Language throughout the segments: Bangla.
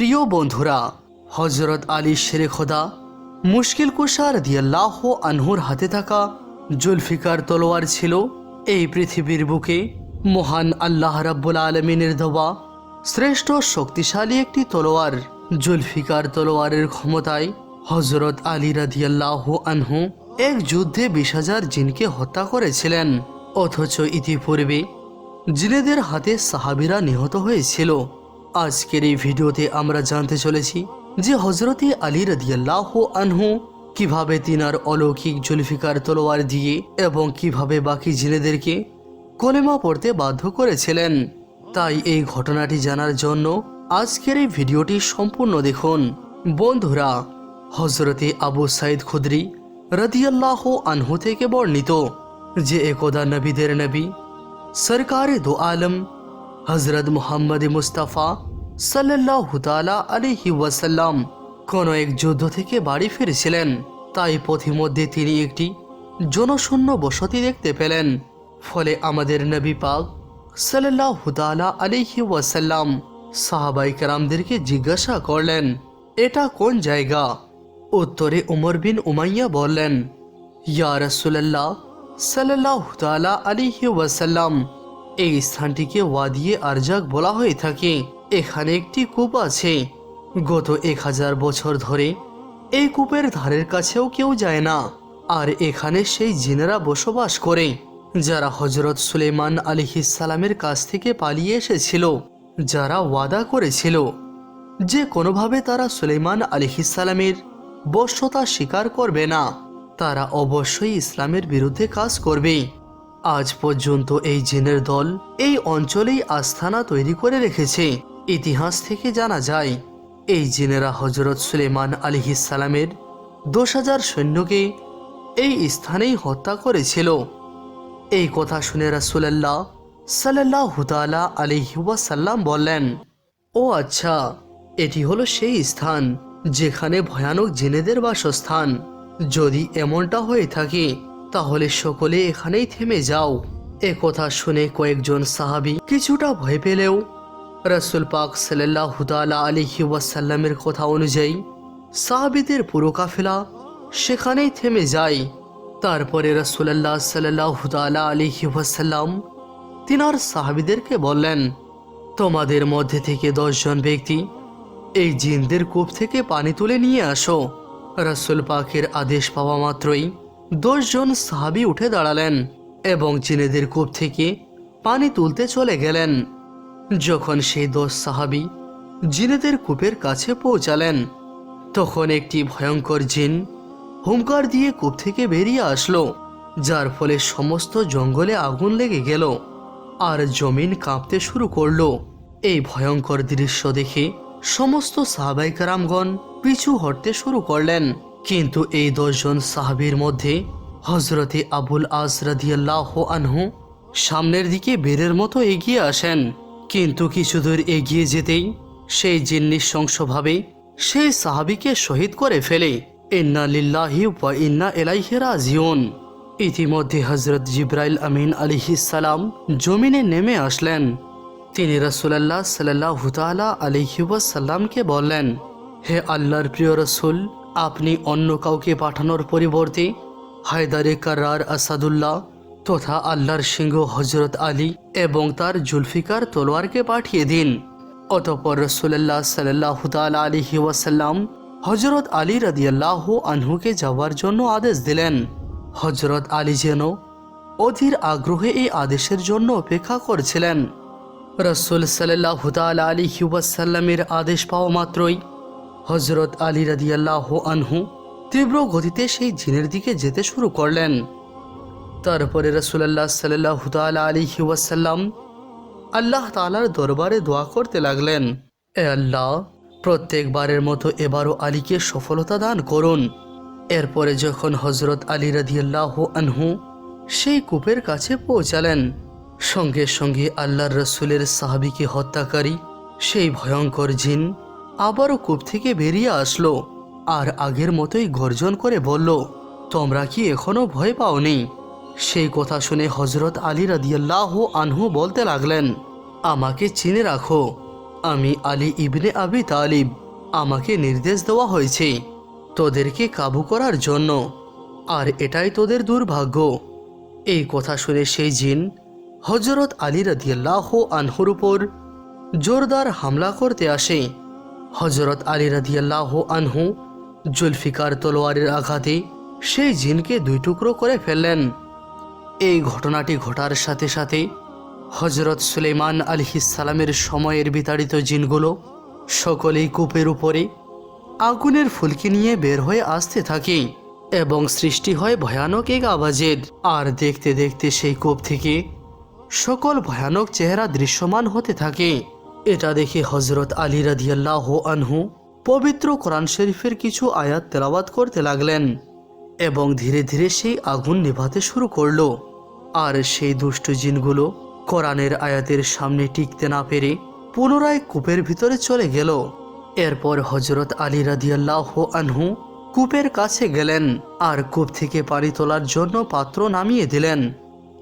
প্রিয় বন্ধুরা হজরত আলী শেরে খোদা, মুশকিল কুষার দিয়াল্লাহ আনহুর হাতে থাকা জুলফিকার তলোয়ার ছিল এই পৃথিবীর বুকে মহান আল্লাহ রাব্বুল আলমিনের দেওয়া শ্রেষ্ঠ শক্তিশালী একটি তলোয়ার জুলফিকার তলোয়ারের ক্ষমতায় হজরত আলী রাদিয়াল্লাহ আনহু এক যুদ্ধে বিশ হাজার জিনকে হত্যা করেছিলেন। অথচ ইতিপূর্বে জিনেদের হাতে সাহাবিরা নিহত হয়েছিল। আজকের এই ভিডিওতে আমরা জানতে চলেছি যে হজরতে আলী রাদিয়াল্লাহ আনহু কীভাবে তিনার অলৌকিক জুলফিকার তলোয়ার দিয়ে এবং কীভাবে বাকি জিনেদেরকে কলেমা পড়তে বাধ্য করেছিলেন। তাই এই ঘটনাটি জানার জন্য আজকের এই ভিডিওটি সম্পূর্ণ দেখুন। বন্ধুরা হজরতে আবু সাইদ খুদরি রদিয়াল্লাহ আনহু থেকে বর্ণিত যে একদা নবীদের নবী, সরকারে দো আলম হজরত মুহাম্মদ মুস্তাফা সাল্লাহ আলিহি ওয়াসাল্লাম কোন এক যুদ্ধ থেকে বাড়ি ফিরেছিলেন। তাই পথিমধ্যে তিনি একটি জনশূন্য বসতি দেখতে পেলেন। ফলে আমাদের নবী পাক সাল্লাহ তালা আলিহি ওয়াসাল্লাম সাহাবাই কারামদেরকে জিজ্ঞাসা করলেন, এটা কোন জায়গা? উত্তরে উমর বিন উমাইয়া বললেন, ইয়া রসুল্লাহ সাল্লাহ আলিহি ওয়াসাল্লাম এই স্থানটিকে ওয়াদিয়ে আরজাক বলা হয়ে থাকে। এখানে একটি কূপ আছে। গত এক হাজার বছর ধরে এই কূপের ধারের কাছেও কেউ যায় না। আর এখানে সেই জিনেরা বসবাস করে, যারা হজরত সুলেমান আলিহিসালামের কাছ থেকে পালিয়ে এসেছিল, যারা ওয়াদা করেছিল। যে কোনোভাবে তারা সুলেমান আলিহিসালামের বশ্যতা স্বীকার করবে না। তারা অবশ্যই ইসলামের বিরুদ্ধে কাজ করবে। আজ পর্যন্ত এই জেনের দল এই অঞ্চলেই আস্থানা তৈরি করে রেখেছে। ইতিহাস থেকে জানা যায়, এই জিনেরা হজরত সুলেমান আলিহিসালামের দশ হাজার সৈন্যকে এই স্থানেই হত্যা করেছিল। এই কথা শুনে রাসুলাল্লাহ সাল্লাহ হুতালা আলিহাসাল্লাম বললেন, ও আচ্ছা এটি হলো সেই স্থান যেখানে ভয়ানক জেনেদের বাসস্থান। যদি এমনটা হয়ে থাকে তাহলে সকলে এখানেই থেমে যাও। এ কথা শুনে কয়েকজন সাহাবি কিছুটা ভয় পেলেও রসুল পাক সাল্লাহ তালা আলিহি ওয়াসাল্লামের কথা অনুযায়ী সাহাবিদের পুরো কাফেলা সেখানেই থেমে যায়। তারপরে রসুল্লাহ সাল্লাহ তালা আলিহি ওয়াসাল্লাম তিনার সাহাবিদেরকে বললেন, তোমাদের মধ্যে থেকে দশজন ব্যক্তি এই জিনদের কূপ থেকে পানি তুলে নিয়ে আসো। রসুল পাকের আদেশ পাওয়া মাত্রই দশজন সাহাবি উঠে দাঁড়ালেন এবং জিনেদের কূপ থেকে পানি তুলতে চলে গেলেন। যখন সেই দশ সাহাবি জিনেদের কূপের কাছে পৌঁছালেন, তখন একটি ভয়ঙ্কর জিন হুঙ্কার দিয়ে কূপ থেকে বেরিয়ে আসলো, যার ফলে সমস্ত জঙ্গলে আগুন লেগে গেল আর জমিন কাঁপতে শুরু করল। এই ভয়ঙ্কর দৃশ্য দেখে সমস্ত সাহাবাই কারামগণ পিছু হটতে শুরু করলেন। কিন্তু এই দশজন সাহাবির মধ্যে হজরতে আবুল আজ রাদিয়াল্লাহ আনহু সামনের দিকে বেরের মতো এগিয়ে আসেন। কিন্তু কিছু দূর এগিয়ে যেতেই সেই জিন নৃশংসভাবে সেই সাহাবিকে শহীদ করে ফেলে। ইন্না লিল্লাহি ওয়া ইন্না এলাইহি রাজিউন। ইতিমধ্যে হজরত জিব্রাইল আমিন আলিহিসাল্লাম জমিনে নেমে আসলেন। তিনি রসুলাল্লাহ সাল্লাহ তালা আলিহিবাসাল্লামকে বললেন, হে আল্লাহর প্রিয় রসুল আপনি অন্য কাউকে পাঠানোর পরিবর্তে হায়দারে কার্রার আসাদুল্লাহ তথা আল্লাহর সিংহ হজরত আলী এবং তার জুলফিকার তলোয়ারকে পাঠিয়ে দিন। অতপর রসুল্লাহ সাল্লাহ তালা আলিহি ওয়াসাল্লাম হজরত আলী রাদিয়াল্লাহ আনহুকে যাওয়ার জন্য আদেশ দিলেন। হজরত আলী যেন অধীর আগ্রহে এই আদেশের জন্য অপেক্ষা করছিলেন। রসুল সাল্লাহ আলী হিউবাসাল্লামের আদেশ পাওয়া মাত্রই হজরত আলী রাদিয়াল্লাহ আনহু তীব্র গতিতে সেই জিনের দিকে যেতে শুরু করলেন। তারপরে রসুল্লাহ সাল্লাহ তালা আলী হিউবাসাল্লাম আল্লাহ তালার দরবারে দোয়া করতে লাগলেন, এ আল্লাহ, প্রত্যেকবারের মতো এবারও আলীকে সফলতা দান করুন। এরপরে যখন হজরত আলী রাদিয়াল্লাহ আনহু সেই কূপের কাছে পৌঁছালেন, সঙ্গে সঙ্গে আল্লাহর রসুলের সাহাবিকে হত্যাকারী, সেই ভয়ঙ্কর জিন আবারও কূপ থেকে বেরিয়ে আসলো আর আগের মতোই গর্জন করে বলল, তোমরা কি এখনও ভয় পাওনি? সেই কথা শুনে হজরত আলী রাদিয়াল্লাহ আনহু বলতে লাগলেন, আমাকে চিনে রাখো, আমি আলী ইবনে আবি তালিব, আমাকে নির্দেশ দেওয়া হয়েছে তোদেরকে কাবু করার জন্য, আর এটাই তোদের দুর্ভাগ্য। এই কথা শুনে সেই জিন হজরত আলী রাদিয়াল্লাহ আনহুর উপর জোরদার হামলা করতে আসে হজরত আলী রাদিয়াল্লাহ আনহু জুলফিকার তলোয়ারের আঘাতে সেই জিনকে দুই টুকরো করে ফেললেন। এই ঘটনাটি ঘটার সাথে সাথে হজরত সুলেমান আলহিসালামের সময়ের বিতাড়িত জিনগুলো সকলেই কূপের উপরে আগুনের ফুলকি নিয়ে বের হয়ে আসতে থাকে এবং সৃষ্টি হয় ভয়ানক এক আওয়াজের আর দেখতে দেখতে সেই কূপ থেকে সকল ভয়ানক চেহারা দৃশ্যমান হতে থাকে। এটা দেখে হজরত আলী রাদিয়াল্লাহ আনহু পবিত্র কোরআন শরীফের কিছু আয়াত তেলাওয়াত করতে লাগলেন এবং ধীরে ধীরে সেই আগুন নেভাতে শুরু করল। আর সেই দুষ্ট জিনগুলো কোরআনের আয়াতের সামনে টিকতে না পেরে পুনরায় কূপের ভিতরে চলে গেল। এরপর হজরত আলী রাদিয়াল্লাহ আনহু কূপের কাছে গেলেন আর কূপ থেকে পানি তোলার জন্য পাত্র নামিয়ে দিলেন।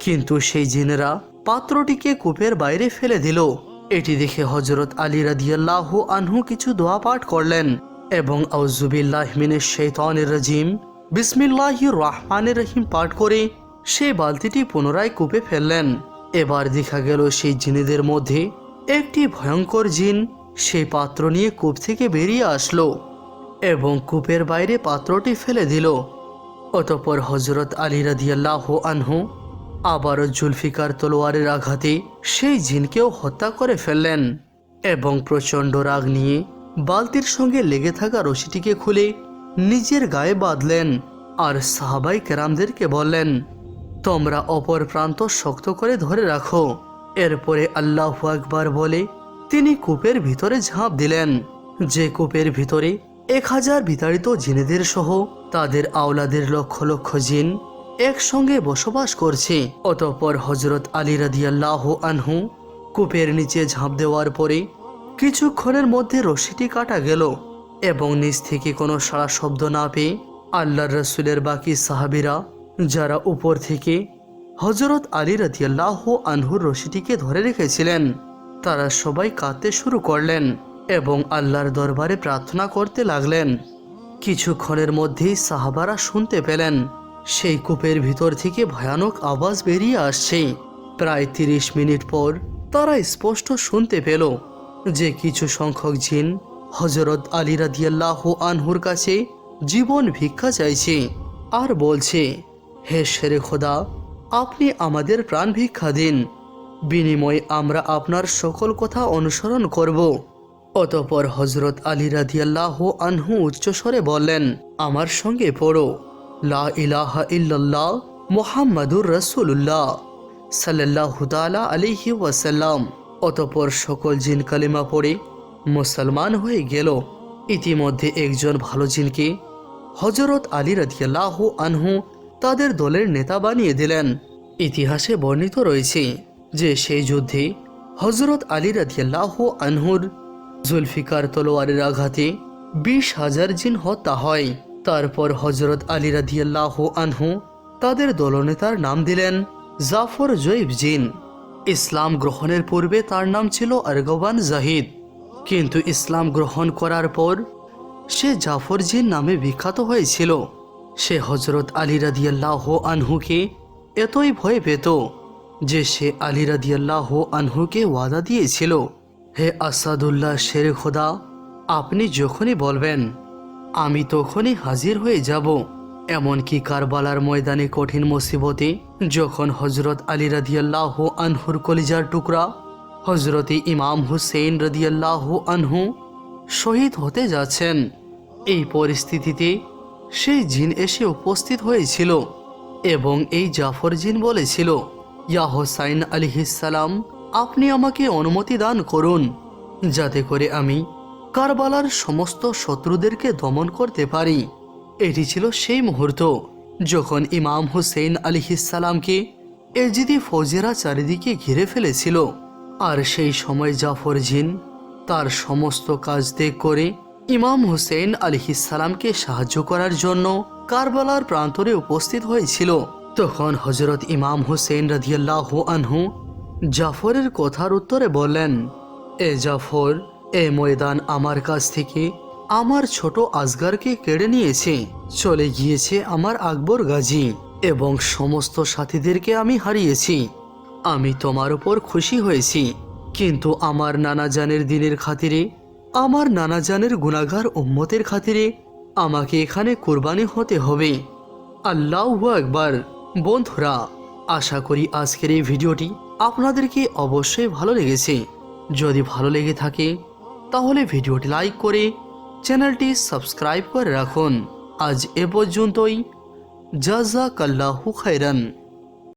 কিন্তু সেই জিনেরা পাত্রটিকে কূপের বাইরে ফেলে দিল। এটি দেখে হজরত আলী রাদিয়াল্লাহ আনহু কিছু দোয়া পাঠ করলেন এবং আউজুবিল্লাহ মিনের শৈতানের রাজিম বিসমিল্লাহ রহমানের রহিম পাঠ করে সেই বালতিটি পুনরায় কূপে ফেললেন। এবার দেখা গেল সেই জিনেদের মধ্যে একটি ভয়ঙ্কর জিন সেই পাত্র নিয়ে কূপ থেকে বেরিয়ে আসলো এবং কূপের বাইরে পাত্রটি ফেলে দিল। অতপর হজরত আলী রাদিয়াল্লাহ আনহু আবারও জুলফিকার তলোয়ারের আঘাতে সেই জিনকেও হত্যা করে ফেললেন এবং প্রচণ্ড রাগ নিয়ে বালতির সঙ্গে লেগে থাকা রশিটিকে খুলে নিজের গায়ে বাঁধলেন আর সাহাবাই কেরামদেরকে বললেন, তোমরা অপর প্রান্ত শক্ত করে ধরে রাখো। এরপরে আল্লাহ আকবার বলে, তিনি কূপের ভিতরে ঝাঁপ দিলেন। যে কূপের ভিতরে এক হাজার বিতাড়িত জিনেদের সহ তাদের আওলাদের লক্ষ লক্ষ জিন একসঙ্গে বসবাস করছে। অতঃপর হজরত আলী রাদিয়াল্লাহ আনহু কূপের নিচে ঝাঁপ দেওয়ার পরে কিছুক্ষণের মধ্যে রশিটি কাটা গেল এবং নিচ থেকে কোনো সাড়া শব্দ না পেয়ে আল্লাহর রসুলের বাকি সাহাবিরা যারা উপর থেকে হজরত আলী রাদিয়াল্লাহ আনহুর রশিটিকে ধরে রেখেছিলেন, তারা সবাই কাঁদতে শুরু করলেন এবং আল্লাহর দরবারে প্রার্থনা করতে লাগলেন। কিছুক্ষণের মধ্যেই সাহাবারা শুনতে পেলেন সেই কূপের ভিতর থেকে ভয়ানক আওয়াজ বেরিয়ে আসছে। প্রায় তিরিশ মিনিট পর তারা স্পষ্ট শুনতে পেল যে কিছু সংখ্যক জিন হজরত আলী রাদিয়াল্লাহ আনহুর কাছে জীবন ভিক্ষা চাইছে আর বলছে, হে শেরে খোদা, আপনি আমাদের প্রাণ ভিক্ষা দিন। বিনিময়ে আমরা আপনার সকল কথা অনুসরণ করব। অতপর হজরত আলী রাদিয়াল্লাহ আনহু উচ্চস্বরে বললেন, আমার সঙ্গে পড়ো। লা ইল্লাল্লাহ মুহাম্মাদুর রসুল্লাহ সাল্লাহ আলিহি ওয়াসাল্লাম। অতপর সকল জিন কালিমা পড়ে মুসলমান হয়ে গেল। ইতিমধ্যে একজন ভালো জিনকে হজরত আলী রাদিয়াল্লাহ আনহু তাদের দলের নেতা বানিয়ে দিলেন। ইতিহাসে বর্ণিত রয়েছে যে সেই যুদ্ধে হজরত আলী রাদিয়াল্লাহ আনহুর জুলফিকার তলোয়ারের আঘাতে বিশ হাজার জিন হত্যা হয়। তারপর হজরত আলী রাদিয়াল্লাহ আনহু তাদের দলনেতার নাম দিলেন জাফর জৈব জিন। ইসলাম গ্রহণের পূর্বে তার নাম ছিল আরগবান জাহিদ। কিন্তু ইসলাম গ্রহণ করার পর সে জাফর জিন নামে বিখ্যাত হয়েছিল। সে হজরত আলী রাদিয়াল্লাহ আনহুকে এতই ভয় পেত যে সে আলী রাদিয়াল্লাহ আনহুকে ওয়াদা দিয়েছিল, হে আসাদুল্লাহ শের খোদা, আপনি যখনই বলবেন আমি তখনই হাজির হয়ে যাব। এমনকি কারবালার ময়দানে কঠিন মুসিবতে, যখন হজরত আলী রাদিয়াল্লাহ আনহুর কলিজার টুকরা হজরতে ইমাম হুসেন রাদিয়াল্লাহ আনহু শহীদ হতে যাচ্ছেন, এই পরিস্থিতিতে সেই জিন এসে উপস্থিত হয়েছিল এবং এই জাফর জিন বলেছিল, ইয়া হোসাইন আলিহিসাল্লাম আপনি আমাকে অনুমতি দান করুন, যাতে করে আমি কারবালার সমস্ত শত্রুদেরকে দমন করতে পারি। এটি ছিল সেই মুহূর্ত। যখন ইমাম হুসেন আলিহিসাল্লামকে এজিদি ফৌজেরা চারিদিকে ঘিরে ফেলেছিল, আর সেই সময় জাফর জিন তার সমস্ত কাজ ত্যাগ করে ইমাম হুসেন আলিহিসাল্লামকে সাহায্য করার জন্য কারবালার প্রান্তরে উপস্থিত হয়েছিল। তখন হজরত ইমাম হুসেন রাদিয়াল্লাহু আনহু জাফরের কথার উত্তরে বললেন, এ জাফর এ ময়দান আমার কাছ থেকে আমার ছোট আজগারকে কেড়ে নিয়েছে। চলে গিয়েছে আমার আকবর গাজী এবং সমস্ত সাথীদেরকে আমি হারিয়েছি। আমি তোমার উপর খুশি হয়েছি। কিন্তু আমার নানা জানের দিনের খাতিরে, আমার নানা জানের গুণাগার উম্মতের খাতিরে আমাকে এখানে কোরবানি হতে হবে। আল্লাহ একবার বন্ধুরা, আশা করি আজকের এই ভিডিওটি আপনাদেরকে অবশ্যই ভালো লেগেছে। যদি ভালো লেগে থাকে তাহলে ভিডিওটি লাইক করে চ্যানেলটি সাবস্ক্রাইব করে রাখুন। আজ এ পর্যন্তই। জাজাকাল্লাহু খাইরান